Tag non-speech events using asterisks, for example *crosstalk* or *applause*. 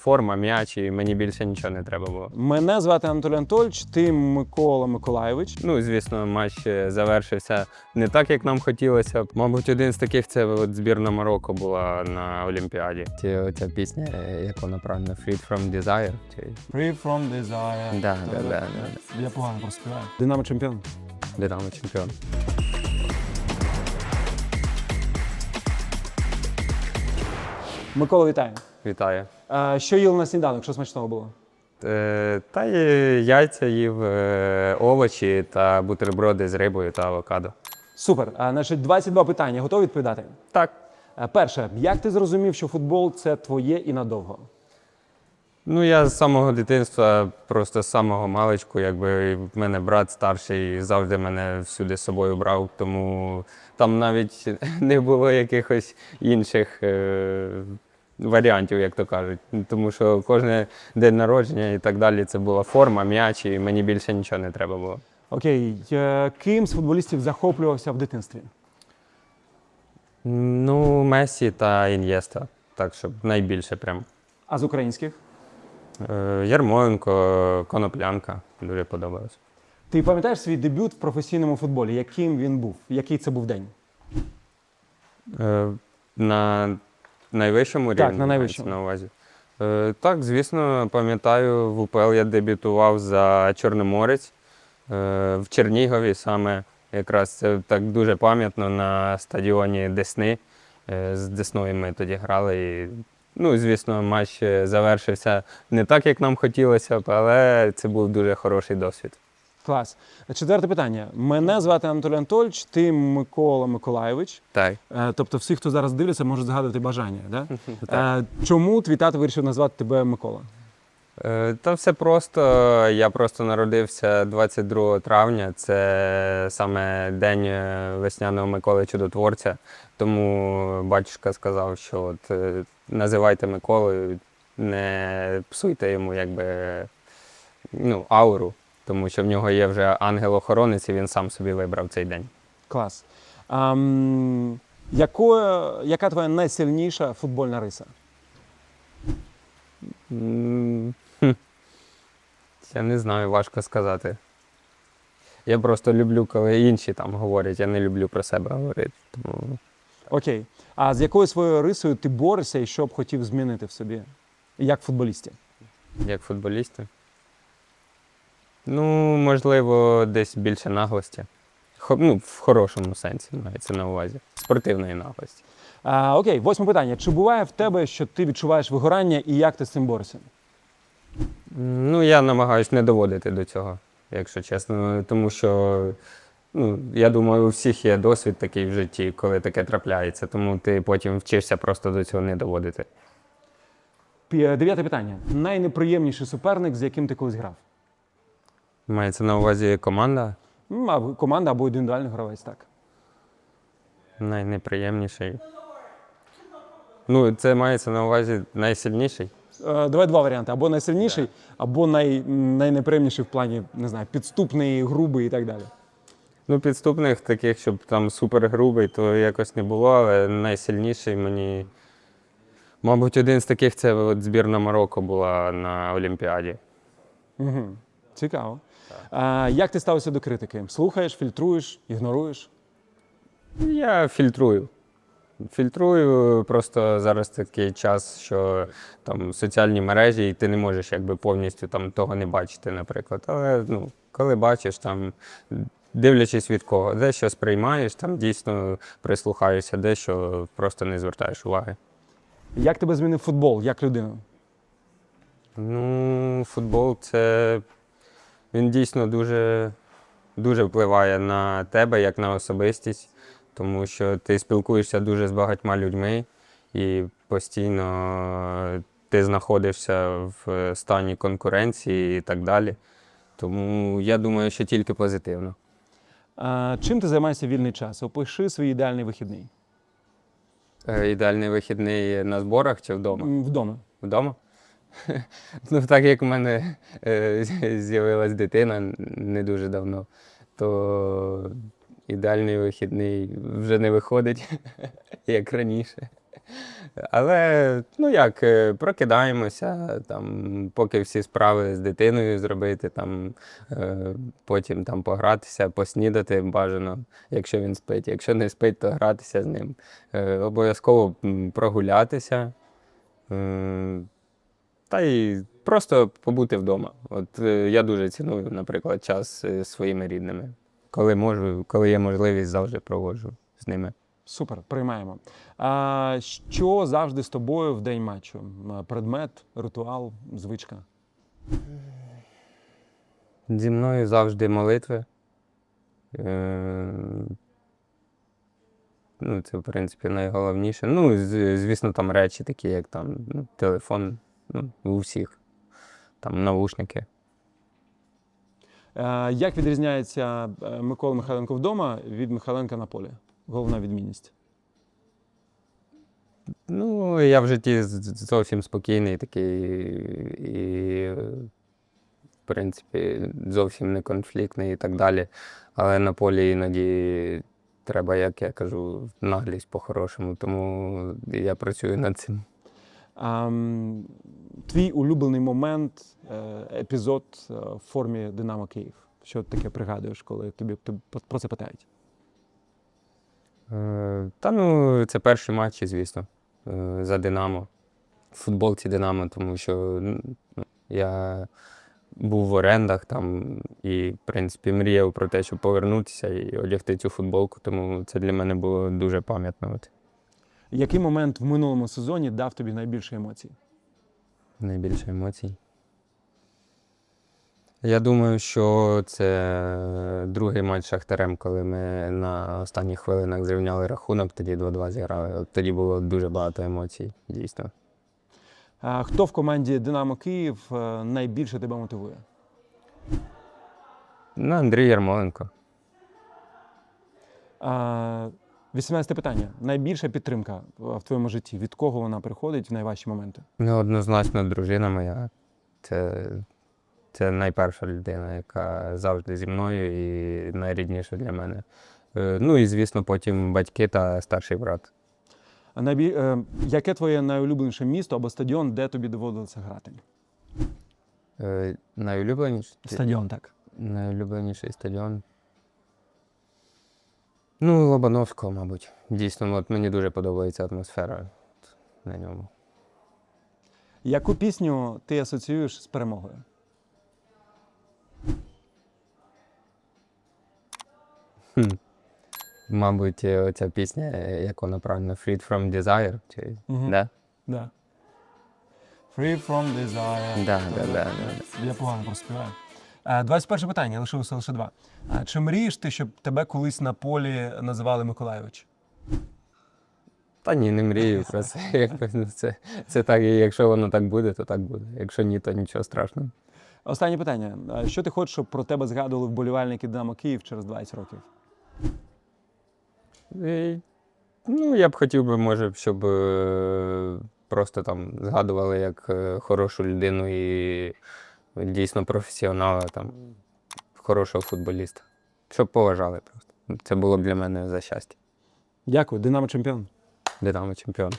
форма, м'яч, і мені більше нічого не треба було. Мене звати Анатолій Анатольович, ти Микола Миколайович. Ну, звісно, матч е, завершився не так, як нам хотілося. Мабуть, один з таких це от збірна Марокко була на Олімпіаді. Ці, оця пісня, е, як вона правильно, Freed from Desire. Чи... Free from desire. Да, да, да, да. Я погано проспіваю. Динамо чемпіон. Динамо чемпіон. Микола, вітаю. Вітаю. А, що їли на сніданок? Що смачного було? Е, Та й яйця їв, е, овочі та бутерброди з рибою та авокадо. Супер. А, значить, 22 питання. Готові відповідати? Так. А, перше, як ти зрозумів, що футбол це твоє і надовго? Ну, я з самого дитинства, просто з самого маличку, якби в мене брат старший завжди мене всюди з собою брав, тому там навіть *laughs* не було якихось інших е, варіантів, як то кажуть. Тому що кожен день народження і так далі це була форма, м'яч, і мені більше нічого не треба було. Окей, е, ким з футболістів захоплювався в дитинстві? Ну, Месі та Ін'єста. Так, щоб найбільше прям. А з українських? Е, Ярмоленко, Коноплянка. Дуже подобалось. Ти пам'ятаєш свій дебют в професійному футболі? Яким він був? Який це був день? Е, На найвищому Так, рівні на найвищому. на увазі. Е, Так, звісно, пам'ятаю, в УПЛ я дебютував за Чорноморець е, в Чернігові саме. Якраз це так дуже пам'ятно на стадіоні Десни. Е, З Десною ми тоді грали. І, ну, звісно, матч е, завершився не так, як нам хотілося б, але це був дуже хороший досвід. Клас. Четверте питання. Мене звати Анатолій Анатольович, ти Микола Миколайович. Так. Е, Тобто, всі, хто зараз дивляться, можуть згадувати бажання. Да? *laughs* Е, Чому твій тато вирішив назвати тебе Микола? Е, Та все просто. Я просто народився 22 травня. Це саме день весняного Миколи Чудотворця. Тому батюшка сказав, що от називайте Миколою, не псуйте йому якби ну, ауру, тому що в нього є вже ангел-охоронець, і він сам собі вибрав цей день. Клас. Ам, якою, яка твоя найсильніша футбольна риса? М, хм. Я не знаю, важко сказати. Я просто люблю, коли інші там говорять, я не люблю про себе говорити. Тому Окей. А з якою своєю рисою ти борешся і що б хотів змінити в собі? Як футболісті? як футболісти. Ну, можливо, десь більше наглості. Хо, ну, в хорошому сенсі мається на увазі. Спортивної наглості. А, окей, восьме питання. Чи буває в тебе, що ти відчуваєш вигорання і як ти з цим борешся? Ну, я намагаюся не доводити до цього, якщо чесно. Тому що, ну, я думаю, у всіх є досвід такий в житті, коли таке трапляється. Тому ти потім вчишся просто до цього не доводити. Пі- Дев'яте питання. Найнеприємніший суперник, з яким ти колись грав? Мається на увазі команда М, або Команда або індивідуальний гравець, так. найнеприємніший. Ну, це мається на увазі найсильніший. Е, Давай два варіанти: або найсильніший, або най, найнеприємніший в плані, не знаю, підступний, грубий і так далі. Ну, підступних таких, щоб там супер грубий, то якось не було, але найсильніший мені. Мабуть, один з таких це от збірна Марокко була на Олімпіаді. Цікаво. А, як ти ставишся до критики? Слухаєш, фільтруєш, ігноруєш? Я фільтрую. Фільтрую, просто зараз такий час, що там соціальні мережі, і ти не можеш якби повністю там того не бачити, наприклад. Але ну, коли бачиш, там, дивлячись від кого, дещо сприймаєш, там дійсно прислухаєшся, дещо просто не звертаєш уваги. Як тебе змінив футбол, як людину? Ну, футбол це він дійсно дуже, дуже впливає на тебе як на особистість, тому що ти спілкуєшся дуже з багатьма людьми і постійно ти знаходишся в стані конкуренції і так далі. Тому я думаю, що тільки позитивно. А, чим ти займаєшся вільний час? Опиши свій ідеальний вихідний. Е, Ідеальний вихідний на зборах чи вдома? М, Вдома. Вдома? Ну, так як в мене е, з'явилась дитина не дуже давно, то ідеальний вихідний вже не виходить, *laughs* як раніше. Але ну як, е, прокидаємося, там, поки всі справи з дитиною зробити, там, е, потім там погратися, поснідати бажано, якщо він спить. Якщо не спить, то гратися з ним. Обов'язково прогулятися. Та й просто побути вдома. От е, я дуже ціную, наприклад, час зі своїми рідними. Коли можу, коли є можливість, завжди проводжу з ними. Супер, приймаємо. А, що завжди з тобою в день матчу? Предмет, ритуал, звичка. Зі мною завжди молитви. Е, Ну, це, в принципі, найголовніше. Ну, звісно, там речі такі, як там ну, телефон, ну, у всіх, там навушники. Е, як відрізняється е, Микола Михайленко вдома від Михайленка на полі? Головна відмінність. Ну, я в житті з- з- зовсім спокійний такий і, в принципі, зовсім не конфліктний і так далі. Але на полі іноді треба, як я кажу, наглість по-хорошому, тому я працюю над цим. Твій улюблений момент, е, епізод е, в формі Динамо Київ. Що таке пригадуєш, коли тобі про це питають? Е, Та ну, це перші матчі, звісно, за Динамо. В футболці Динамо, тому що ну, я був в орендах там і, в принципі, мріяв про те, щоб повернутися і одягти цю футболку, тому це для мене було дуже пам'ятно. Який момент в минулому сезоні дав тобі найбільше емоцій? Найбільше емоцій. Я думаю, що це другий матч з Шахтарем, коли ми на останніх хвилинах зрівняли рахунок, тоді 2-2 зіграли. От тоді було дуже багато емоцій, дійсно. А, хто в команді Динамо Київ е, найбільше тебе мотивує? Ну, Андрій Ярмоленко. А, 18 питання. Найбільша підтримка е, в твоєму житті. Від кого вона приходить в найважчі моменти? Ну, однозначно, дружина моя. Це, це найперша людина, яка завжди зі мною і найрідніша для мене. Е, Ну і, звісно, потім батьки та старший брат. А найбіль... е, яке твоє найулюбленіше місто або стадіон, де тобі доводилося грати? Найулюбленіший? Стадіон, так. Найулюбленіший стадіон. Ну, Лобановського, мабуть. Дійсно, от мені дуже подобається атмосфера на ньому. Яку пісню ти асоціюєш з перемогою? Мабуть, е, оця пісня, е, як вона правильно, Freed from Desire. Чи... Мгм. Да? Да. Free from desire. Да, да, да, да, Я погано проспіваю. Е, 21 питання, лишилося лише два. Чи мрієш ти, щоб тебе колись на полі називали Миколайович? Та ні, не мрію про це. *laughs* Якби, це, це так, і якщо воно так буде, то так буде. Якщо ні, то нічого страшного. Останнє питання. Що ти хочеш, щоб про тебе згадували вболівальники Динамо Київ через 20 років? І, ну, я б хотів би, може, щоб е, просто там згадували як е, хорошу людину і дійсно професіонала, там, хорошого футболіста. Щоб поважали просто. Це було б для мене за щастя. Дякую, Динамо чемпіон. Динамо чемпіон.